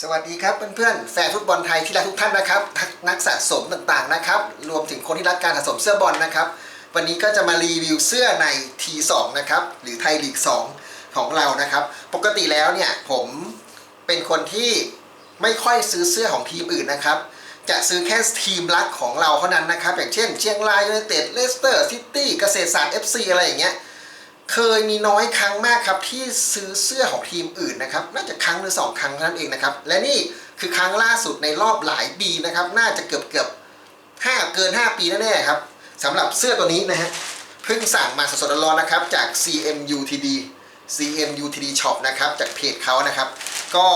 สวัสดีครับเพื่อนๆแฟนฟุตบอลไทยที่รักทุกท่านนะครับ นักสะสมต่างๆนะครับ รวมถึงคนที่รักการสะสมเสื้อบอลนะครับ วันนี้ก็จะมารีวิวเสื้อใน T2 นะครับหรือไทยลีก 2 ของเรานะครับ ปกติแล้วเนี่ยผมเป็นคนที่ไม่ค่อยซื้อเสื้อของทีมอื่นนะครับ จะซื้อแค่ทีมรักของเราเท่านั้นนะครับ อย่างเช่น เชียงรายยูไนเต็ดเลสเตอร์ซิตี้เกษตรศาสตร์ FC อะไรอย่างเงี้ย เคยมีน้อยครั้งมากครับที่ซื้อเสื้อของทีมอื่นนะครับน่าจะครั้งหรือสองครั้งเท่านั้นเองนะครับและนี่คือครั้งล่าสุดในรอบหลายปีนะครับน่าจะเกือบเกือบห้าเกิน 5 ปีแน่ๆครับสำหรับเสื้อตัวนี้นะฮะเพิ่งสั่งมาสดๆร้อนๆนะครับจาก CMUTD CMUTD Shop นะครับจากเพจเขานะครับ ก็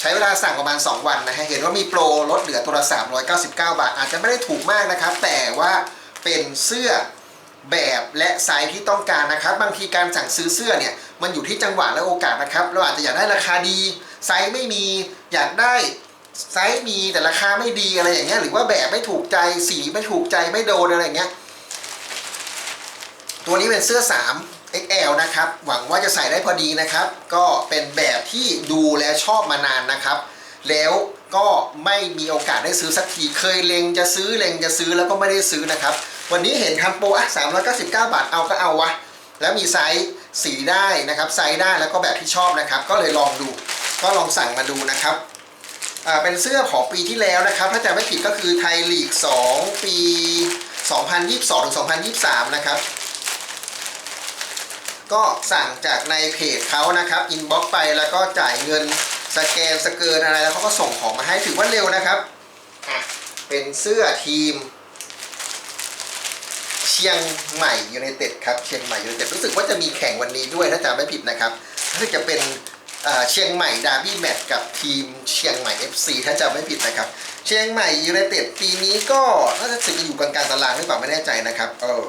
ใช้เวลาสั่งประมาณ 2 วันนะฮะเห็นว่ามีโปรลดเหลือตัวละ399 บาท อาจจะไม่ได้ถูกมากนะครับ แต่ว่าเป็นเสื้อ แบบและไซส์ที่ต้องการนะครับ บางทีการสั่งซื้อเสื้อเนี่ยมันอยู่ที่จังหวะและโอกาสนะครับ เราอาจจะอยากได้ราคาดี ไซส์ไม่มีอยากได้ไซส์มีแต่ราคาไม่ดีอะไรอย่างเงี้ยหรือว่าแบบไม่ถูกใจสีไม่ถูกใจไม่โดนอะไรอย่างเงี้ยตัวนี้เป็นเสื้อ 3 XL นะครับ หวังว่าจะใส่ได้พอดีนะครับ ก็เป็นแบบที่ดูและชอบมานานนะครับ แล้ว ก็ไม่มีโอกาสได้ซื้อสักทีเคยเล็งจะซื้อเล็งจะซื้อแล้วก็ไม่ได้ซื้อนะครับ วันนี้เห็นทำโปรอะ399บาทเอาก็เอาวะ แล้วมีไซส์สีได้นะครับไซส์ได้แล้วก็แบบที่ชอบนะครับ ก็เลยลองดู ก็ลองสั่งมาดูนะครับอ่าเป็นเสื้อของปีที่แล้วนะครับ ถ้าจำไม่ผิดก็คือไทยลีก 2 ปี 2022ถึง2023 นะครับ ก็สั่งจากในเพจเขานะครับ อินบ็อกไปแล้วก็จ่ายเงิน สแกนสเกินอะไรแล้วเขาก็ส่งของมาให้ถือว่าเร็วนะครับอะเป็นเสื้อทีม เชียงใหม่ยูไนเต็ดครับเชียงใหม่ยูไนเต็ดรู้สึกว่าจะมีแข่งวันนี้ด้วยถ้าจำไม่ผิดนะครับถ้าจะเป็นเชียงใหม่ดาร์บี้แมตช์กับทีมเชียงใหม่ FC ถ้าจำไม่ผิดนะครับ เชียงใหม่ยูไนเต็ดปีนี้ก็น่าจะสึกอยู่กลางๆตารางหรือเปล่าไม่แน่ใจนะครับเออ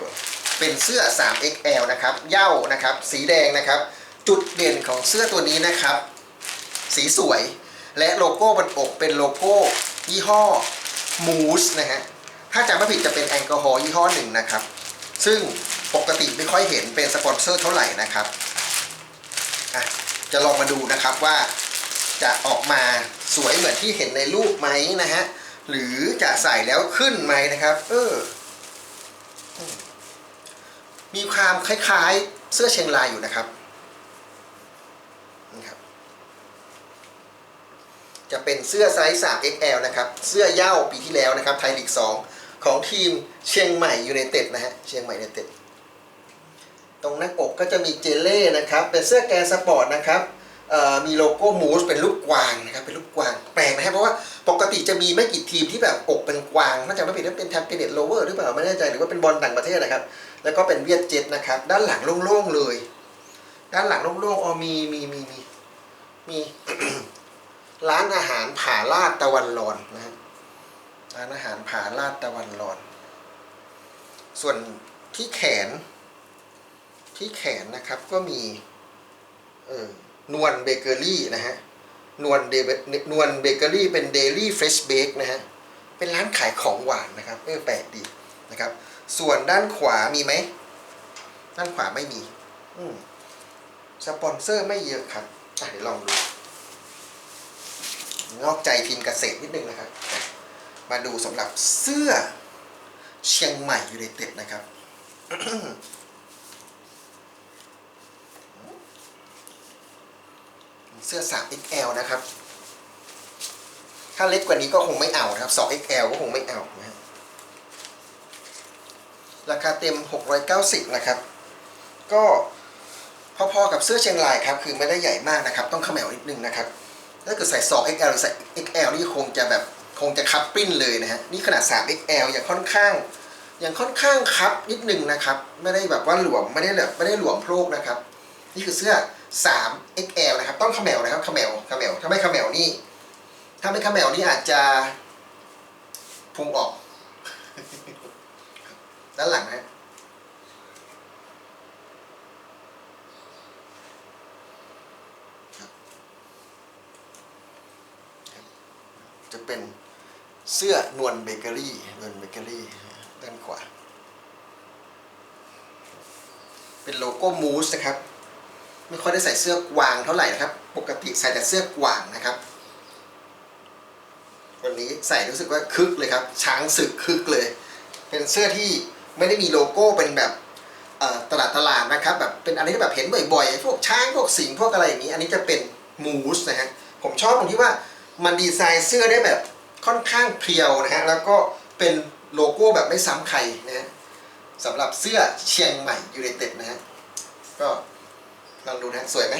เป็นเสื้อ 3XL นะครับ เย้านะครับ สีแดงนะครับ จุดเด่นของเสื้อตัวนี้นะครับ สีสวย และโลโก้บนอกเป็นโลโก้ยี่ห้อมูสนะฮะถ้าจำไม่ผิดจะเป็นแอลกอฮอล์ยี่ห้อหนึ่งนะครับ ซึ่งปกติไม่ค่อยเห็นเป็นสปอนเซอร์เท่าไหร่นะครับะจะลองมาดูนะครับว่าจะออกมาสวยเหมือนที่เห็นในรูปไหมนะฮะ หรือจะใส่แล้วขึ้นไหมนะครับ เออ มีความคล้ายๆเสื้อเชียงรายอยู่นะครับ จะ เป็นเสื้อไซส์ 3XL นะครับ เสื้อเย้าปีที่แล้วนะครับ ไทยลีก 2 ของทีมเชียงใหม่ยูไนเต็ดนะฮะ เชียงใหม่ยูไนเต็ด ตรงหน้าอกก็จะมีเจเล่นะครับ เป็นเสื้อแกนสปอร์ตนะครับมีโลโก้มูสเป็นรูปกวางนะครับ เป็นรูปกวาง แปลกนะฮะ เพราะว่าปกติจะมีไม่กี่ทีมที่แบบอกเป็นกวางน่าจะไม่ผิดว่าเป็นแทมเปเนตโลเวอร์หรือเปล่าไม่แน่ใจหรือว่าเป็นบอลต่างประเทศนะครับ แล้วก็เป็นเวียดเจ็ตนะครับ ด้านหลังโล่งๆเลย ด้านหลังโล่งๆอ๋อมีมีมีมีมี ร้านอาหารผาลาดตะวันรอนนะฮะร้านอาหารผาลาดตะวันรอน ส่วนที่แขน ที่แขนนะครับก็มีเออนวลเบเกอรี่นะฮะนวลเดนวลเบเกอรี่เป็นเดลี่เฟรชเบ e นะฮะเป็นร้านขายของหวานนะครับเออแปลกดีนะครับ ส่วนด้านขวามีไหมด้านขวาไม่มี อืมสปอนเซอร์ไม่เยอะครับเดี๋ยวลองดู นอกใจทีมเกษตรนิดนึงนะครับ มาดูสำหรับเสื้อเชียงใหม่ยูไนเต็ดนะครับเสื้อ 3XL นะครับ ถ้าเล็กกว่านี้ก็คงไม่เอานะครับ 2XL ก็คงไม่เอานะราคาเต็ม 690 นะครับ ก็พอๆกับเสื้อเชียงรายครับ คือไม่ได้ใหญ่มากนะครับ ต้องเขมวนิดนึงนะครับ ถ้าเกิดใส่ 2XL หรือใส่ XL นี่คงจะแบบคงจะคับปิ้นเลยนะฮะนี่ขนาด 3XL อยังค่อนข้างอยังค่อนข้างคับนิดนึงนะครับ ไม่ได้แบบว่าหลวมไม่ได้แบบไม่ได้หลวมโพรกนะครับ นี่คือเสื้อ 3XL นะครับ ต้องเขมวนะครับเขมวเขมวถ้าไม่เขมวนี่ ถ้าไม่เขมวนี่อาจจะพุงออก ด้านหลังนะ จะเป็นเสื้อนวลเบเกอรี่นวลเบเกอรี่ด้านขวา เป็นโลโก้มูสนะครับ ไม่ค่อยได้ใส่เสื้อกวางเท่าไหร่นะครับ ปกติใส่แต่เสื้อกวางนะครับ วันนี้ใส่รู้สึกว่าคึกเลยครับ ช้างศึกคึกเลย เป็นเสื้อที่ไม่ได้มีโลโก้เป็นแบบตลาดตลาดนะครับแบบเป็นอะไรที่แบบเห็นบ่อยๆ พวกช้างพวกสิงพวกอะไรอย่างนี้ อันนี้จะเป็นมูสนะฮะผมชอบตรงที่ว่า มันดีไซน์เสื้อได้แบบค่อนข้างเพียวนะฮะแล้วก็เป็นโลโก้แบบไม่ซ้ำใครนะฮะสำหรับเสื้อเชียงใหม่ยูไนเต็ดนะฮะก็ลองดูนะฮะสวยไหม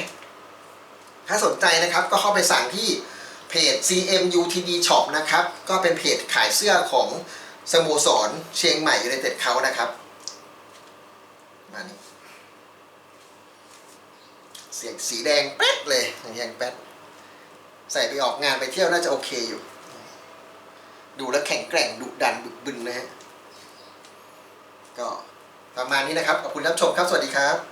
ถ้าสนใจนะครับก็เข้าไปสั่งที่เพจ CMUTD Shop นะครับก็เป็นเพจขายเสื้อของสโมสรเชียงใหม่ยูไนเต็ดเขานะครับมานี่เสียงสีแดงแป๊ดเลยแดงแป๊ด ใส่ไปออกงานไปเที่ยวน่าจะโอเคอยู่ ดูแล้วแข็งแกร่งดุดันบึกบึนนะฮะก็ประมาณนี้นะครับ ขอบคุณรับชมครับ สวัสดีครับ